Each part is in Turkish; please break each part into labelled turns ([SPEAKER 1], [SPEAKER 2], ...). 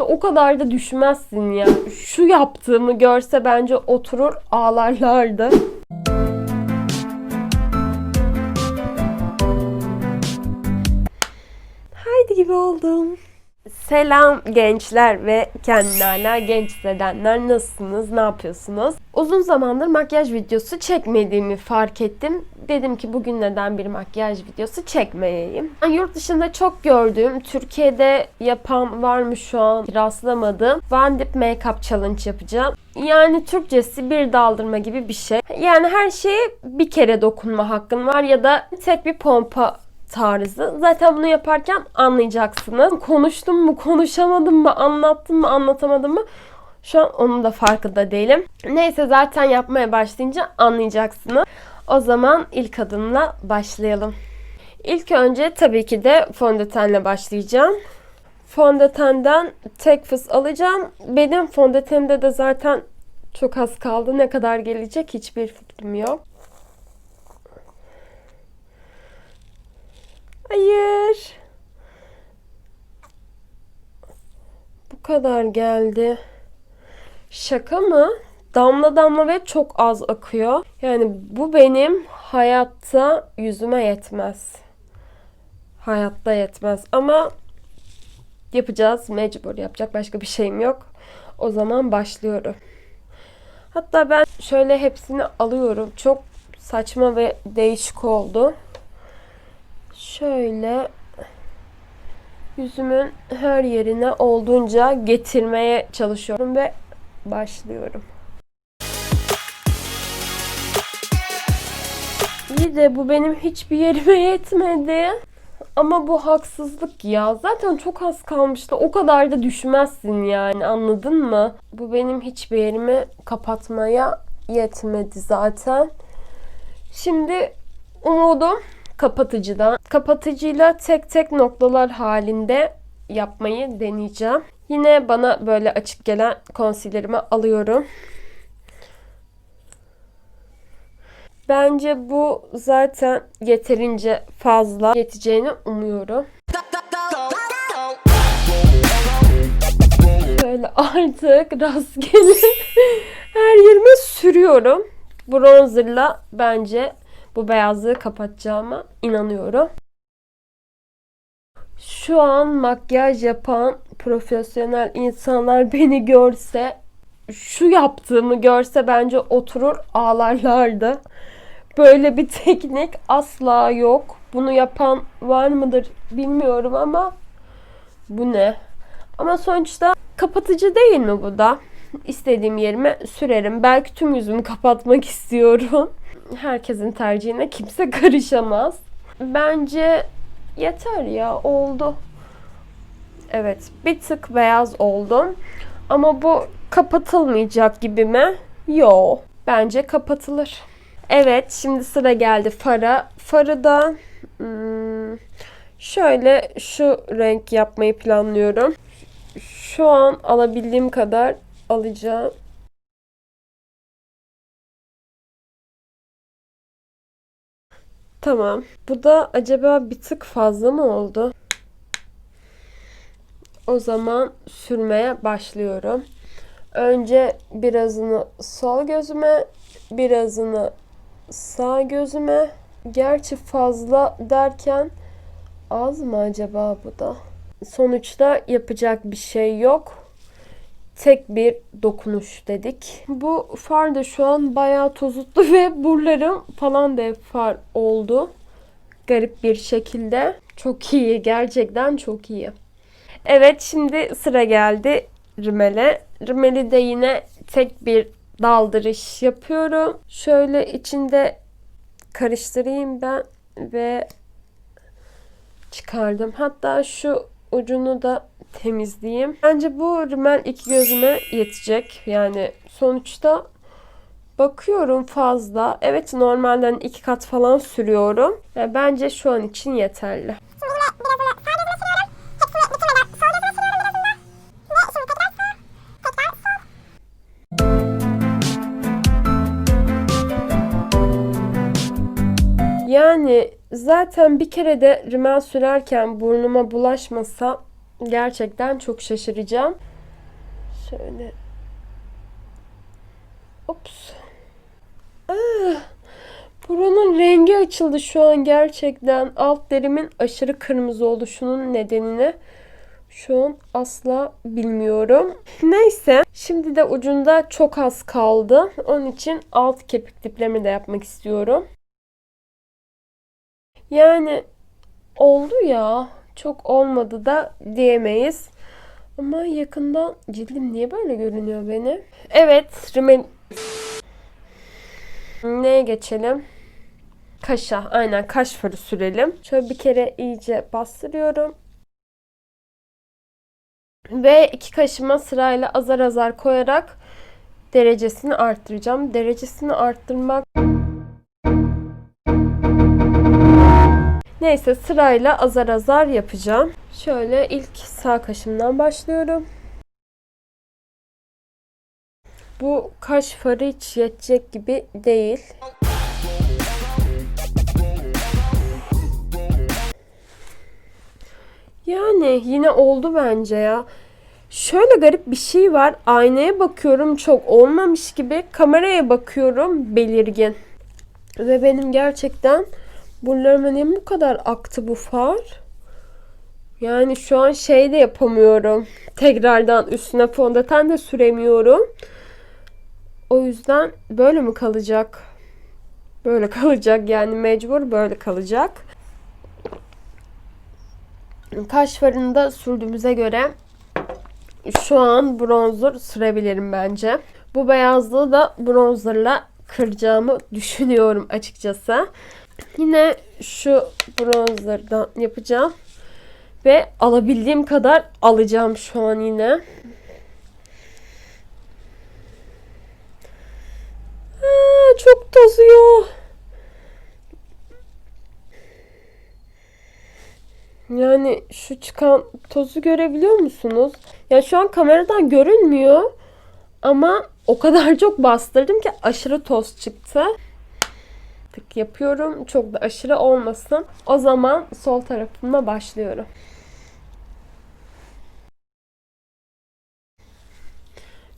[SPEAKER 1] O kadar da düşmezsin ya. Şu yaptığımı görse bence oturur ağlarlardı. Haydi gibi oldum. Selam gençler ve kendine hala genç hissedenler. Nasılsınız? Ne yapıyorsunuz? Uzun zamandır makyaj videosu çekmediğimi fark ettim. Dedim ki bugün neden bir makyaj videosu çekmeyeyim. Ben yurt dışında çok gördüğüm, Türkiye'de yapan var mı şu an rastlamadım. One Dip Makeup Challenge yapacağım. Yani Türkçesi bir daldırma gibi bir şey. Yani her şeye bir kere dokunma hakkın var ya da tek bir pompa tarzı. Zaten bunu yaparken anlayacaksınız. Konuştum mu, konuşamadım mı, anlattım mı, anlatamadım mı? Şu an onun da farkında değilim. Neyse zaten yapmaya başlayınca anlayacaksınız. O zaman ilk adımla başlayalım. İlk önce tabii ki de fondötenle başlayacağım. Fondötenden tek fıs alacağım. Benim fondötenimde de zaten çok az kaldı. Ne kadar gelecek hiçbir fikrim yok. Hayır. Bu kadar geldi. Şaka mı? Damla damla ve çok az akıyor. Yani bu benim hayatta yüzüme yetmez. Hayatta yetmez ama yapacağız. Mecbur yapacak başka bir şeyim yok. O zaman başlıyorum. Hatta ben şöyle hepsini alıyorum. Çok saçma ve değişik oldu. Şöyle yüzümün her yerine olduğunca getirmeye çalışıyorum ve başlıyorum. İyi de bu benim hiçbir yerime yetmedi. Ama bu haksızlık ya. Zaten çok az kalmıştı. O kadar da düşmezsin yani anladın mı? Bu benim hiçbir yerimi kapatmaya yetmedi zaten. Şimdi umudum kapatıcıdan. Kapatıcıyla tek tek noktalar halinde yapmayı deneyeceğim. Yine bana böyle açık gelen concealer'ımı alıyorum. Bence bu zaten yeterince fazla yeteceğini umuyorum. Böyle artık rastgele her yerime sürüyorum. Bronzerla bence bu beyazlığı kapatacağıma inanıyorum. Şu an makyaj yapan profesyonel insanlar beni görse, şu yaptığımı görse bence oturur ağlarlardı. Böyle bir teknik asla yok. Bunu yapan var mıdır bilmiyorum ama bu ne? Ama sonuçta kapatıcı değil mi bu da? İstediğim yerime sürerim. Belki tüm yüzümü kapatmak istiyorum. Herkesin tercihine kimse karışamaz. Bence yeter ya oldu. Evet bir tık beyaz oldum. Ama bu kapatılmayacak gibi mi? Yo. Bence kapatılır. Evet şimdi sıra geldi fara. Farı da hmm, şöyle şu renk yapmayı planlıyorum. Şu an alabildiğim kadar alacağım. Tamam. Bu da acaba bir tık fazla mı oldu? O zaman sürmeye başlıyorum. Önce birazını sol gözüme, birazını sağ gözüme. Gerçi fazla derken az mı acaba bu da? Sonuçta yapacak bir şey yok. Tek bir dokunuş dedik. Bu far da şu an bayağı tozutlu ve burlarım falan da far oldu. Garip bir şekilde. Çok iyi. Gerçekten çok iyi. Evet şimdi sıra geldi rimele. Rimeli de yine tek bir daldırış yapıyorum. Şöyle içinde karıştırayım ben ve çıkardım. Hatta şu ucunu da temizleyeyim. Bence bu rimel iki gözüme yetecek. Yani sonuçta bakıyorum fazla. Evet normalden iki kat falan sürüyorum. Yani bence şu an için yeterli. Yani zaten bir kere de rimel sürerken burnuma bulaşmasa Gerçekten çok şaşıracağım. Şöyle. Ops. Ah, buranın rengi açıldı şu an gerçekten. Alt derimin aşırı kırmızı oluşunun nedenini şu an asla bilmiyorum. Neyse. Şimdi de ucunda çok az kaldı. Onun için alt kirpik diplerimi de yapmak istiyorum. Yani oldu ya. Çok olmadı da diyemeyiz. Ama yakından cildim niye böyle görünüyor benim? Evet, rimel... Neye geçelim? Kaşa. Aynen kaş farı sürelim. Şöyle bir kere iyice bastırıyorum. Ve iki kaşıma sırayla azar azar koyarak derecesini arttıracağım. Derecesini arttırmak Neyse sırayla azar azar yapacağım. Şöyle ilk sağ kaşımdan başlıyorum. Bu kaş farı hiç yetecek gibi değil. Yani yine oldu bence ya. Şöyle garip bir şey var. Aynaya bakıyorum çok olmamış gibi. Kameraya bakıyorum belirgin. Ve benim gerçekten buralarıma niye bu kadar aktı bu far? Yani şu an şey de yapamıyorum. Tekrardan üstüne fondöten de süremiyorum. O yüzden böyle mi kalacak? Böyle kalacak yani mecbur böyle kalacak. Kaş farını da sürdüğümüze göre şu an bronzer sürebilirim bence. Bu beyazlığı da bronzerla kıracağımı düşünüyorum açıkçası. Yine şu bronzerdan yapacağım. Ve alabildiğim kadar alacağım şu an yine. Aa, çok tozuyor. Yani şu çıkan tozu görebiliyor musunuz? Ya şu an kameradan görünmüyor. Ama o kadar çok bastırdım ki aşırı toz çıktı. Tık yapıyorum. Çok da aşırı olmasın. O zaman sol tarafıma başlıyorum.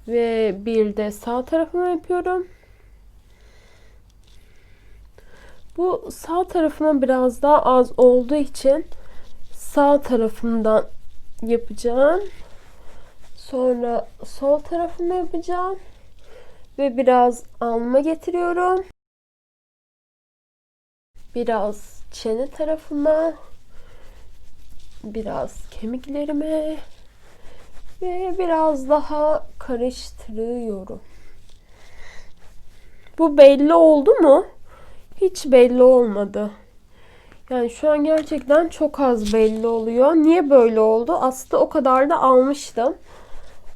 [SPEAKER 1] Ve bir de sağ tarafıma yapıyorum. Bu sağ tarafıma biraz daha az olduğu için sağ tarafımdan yapacağım. Sonra sol tarafımı yapacağım. Ve biraz alma getiriyorum. Biraz çene tarafıma. Biraz kemiklerime. Ve biraz daha karıştırıyorum. Bu belli oldu mu? Hiç belli olmadı. Yani şu an gerçekten çok az belli oluyor. Niye böyle oldu? Aslında o kadar da almıştım.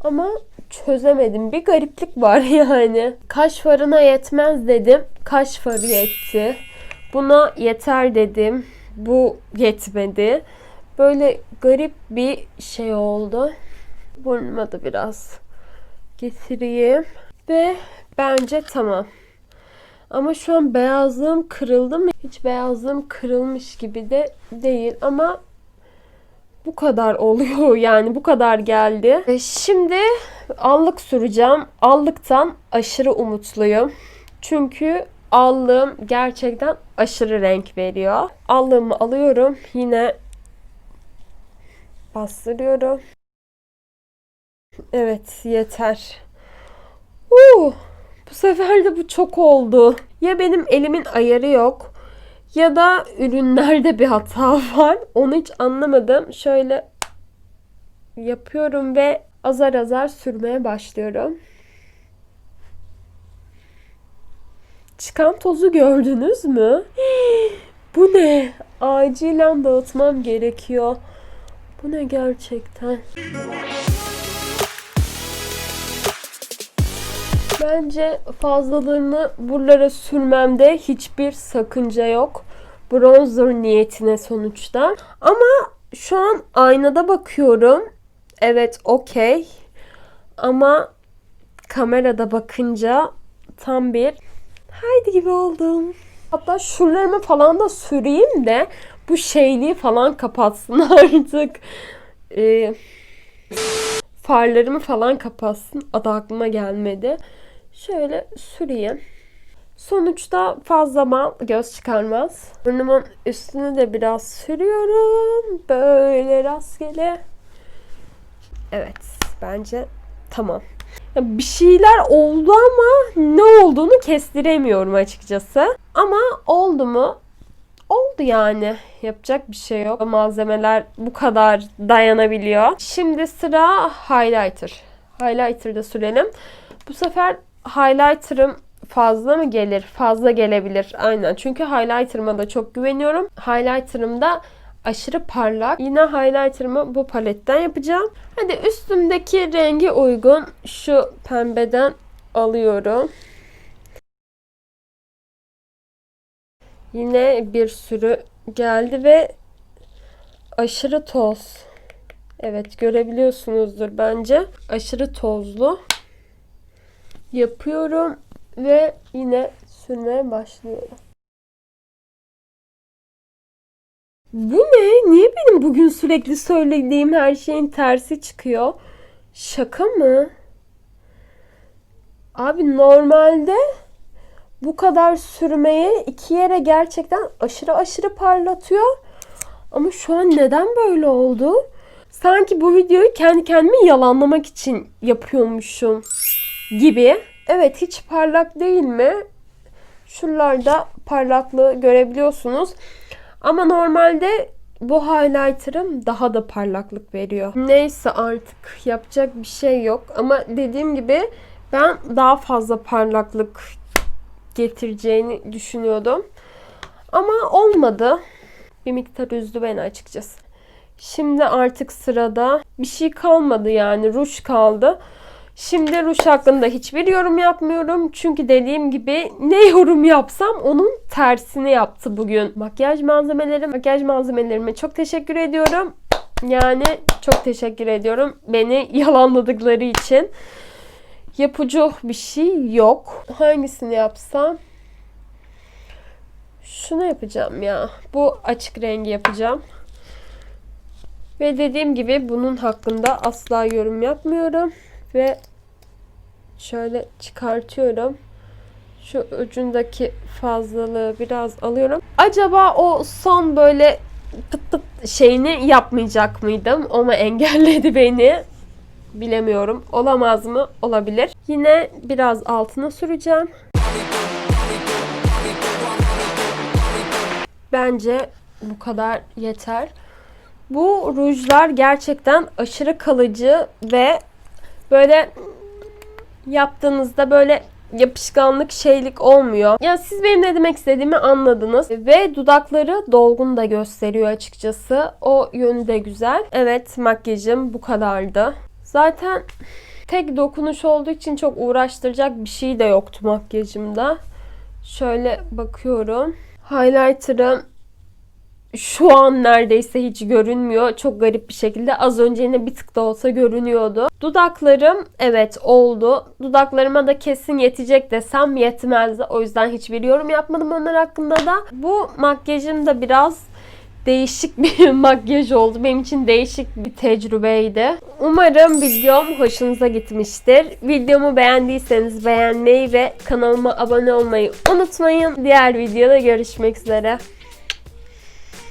[SPEAKER 1] Ama çözemedim. Bir gariplik var yani. Kaş farına yetmez dedim. Kaş farı yetti. Buna yeter dedim. Bu yetmedi. Böyle garip bir şey oldu. Burnuma da biraz getireyim. Ve bence tamam. Ama şu an beyazlığım kırıldı mı? Hiç beyazlığım kırılmış gibi de değil ama bu kadar oluyor yani bu kadar geldi. E, şimdi allık süreceğim. Allıktan aşırı umutluyum. Çünkü allığım gerçekten aşırı renk veriyor. Allığımı alıyorum. Yine bastırıyorum. Evet yeter. Uh, bu sefer de bu çok oldu. Ya benim elimin ayarı yok ya da ürünlerde bir hata var. Onu hiç anlamadım. Şöyle yapıyorum ve azar azar sürmeye başlıyorum. Çıkan tozu gördünüz mü? Bu ne? Acilen dağıtmam gerekiyor. Bu ne gerçekten? Bence fazlalığını buralara sürmemde hiçbir sakınca yok. Bronzer niyetine sonuçta. Ama şu an aynada bakıyorum. Evet okey. Ama kamerada bakınca tam bir haydi gibi oldum. Hatta şuralarımı falan da süreyim de bu şeyliği falan kapatsın artık. e, farlarımı falan kapatsın. Adı aklıma gelmedi. Şöyle süreyim. Sonuçta fazla göz çıkarmaz. Burnumun üstünü de biraz sürüyorum. Böyle rastgele. Evet bence tamam. Bir şeyler oldu ama ne olduğunu kestiremiyorum açıkçası. Ama oldu mu? Oldu yani. Yapacak bir şey yok. Malzemeler bu kadar dayanabiliyor. Şimdi sıra highlighter. Highlighter da sürelim. Bu sefer highlighter'ım fazla mı gelir? Fazla gelebilir. Aynen. Çünkü highlighter'ıma da çok güveniyorum. Highlighter'ım da aşırı parlak. Yine highlighter'ımı bu paletten yapacağım. Hadi üstümdeki rengi uygun şu pembeden alıyorum. Yine bir sürü geldi ve aşırı toz. Evet görebiliyorsunuzdur bence. Aşırı tozlu. Yapıyorum ve yine sürmeye başlıyorum. Bu ne? Niye benim bugün sürekli söylediğim her şeyin tersi çıkıyor? Şaka mı? Abi normalde bu kadar sürmeye iki yere gerçekten aşırı aşırı parlatıyor. Ama şu an neden böyle oldu? Sanki bu videoyu kendi kendime yalanlamak için yapıyormuşum gibi. Evet hiç parlak değil mi? Şuralarda parlaklığı görebiliyorsunuz. Ama normalde bu highlighter'ım daha da parlaklık veriyor. Neyse artık yapacak bir şey yok. Ama dediğim gibi ben daha fazla parlaklık getireceğini düşünüyordum. Ama olmadı. Bir miktar üzdü beni açıkçası. Şimdi artık sırada bir şey kalmadı yani ruj kaldı. Şimdi ruj hakkında hiçbir yorum yapmıyorum. Çünkü dediğim gibi ne yorum yapsam onun tersini yaptı bugün. Makyaj malzemelerim, makyaj malzemelerime çok teşekkür ediyorum. Yani çok teşekkür ediyorum. Beni yalanladıkları için. Yapıcı bir şey yok. Hangisini yapsam? Şunu yapacağım ya. Bu açık rengi yapacağım. Ve dediğim gibi bunun hakkında asla yorum yapmıyorum. Ve şöyle çıkartıyorum. Şu ucundaki fazlalığı biraz alıyorum. Acaba o son böyle pıt pıt şeyini yapmayacak mıydım? Mu engelledi beni? Bilemiyorum. Olamaz mı? Olabilir. Yine biraz altına süreceğim. Bence bu kadar yeter. Bu rujlar gerçekten aşırı kalıcı ve böyle yaptığınızda böyle yapışkanlık şeylik olmuyor. Ya siz benim ne demek istediğimi anladınız. Ve dudakları dolgun da gösteriyor açıkçası. O yönü de güzel. Evet makyajım bu kadardı. Zaten tek dokunuş olduğu için çok uğraştıracak bir şey de yoktu makyajımda. Şöyle bakıyorum. Highlighter'ım şu an neredeyse hiç görünmüyor. Çok garip bir şekilde. Az önce yine bir tık da olsa görünüyordu. Dudaklarım evet oldu. Dudaklarıma da kesin yetecek desem yetmezdi. O yüzden hiçbir yorum yapmadım onlar hakkında da. Bu makyajım da biraz değişik bir makyaj oldu. Benim için değişik bir tecrübeydi. Umarım videom hoşunuza gitmiştir. Videomu beğendiyseniz beğenmeyi ve kanalıma abone olmayı unutmayın. Diğer videoda görüşmek üzere.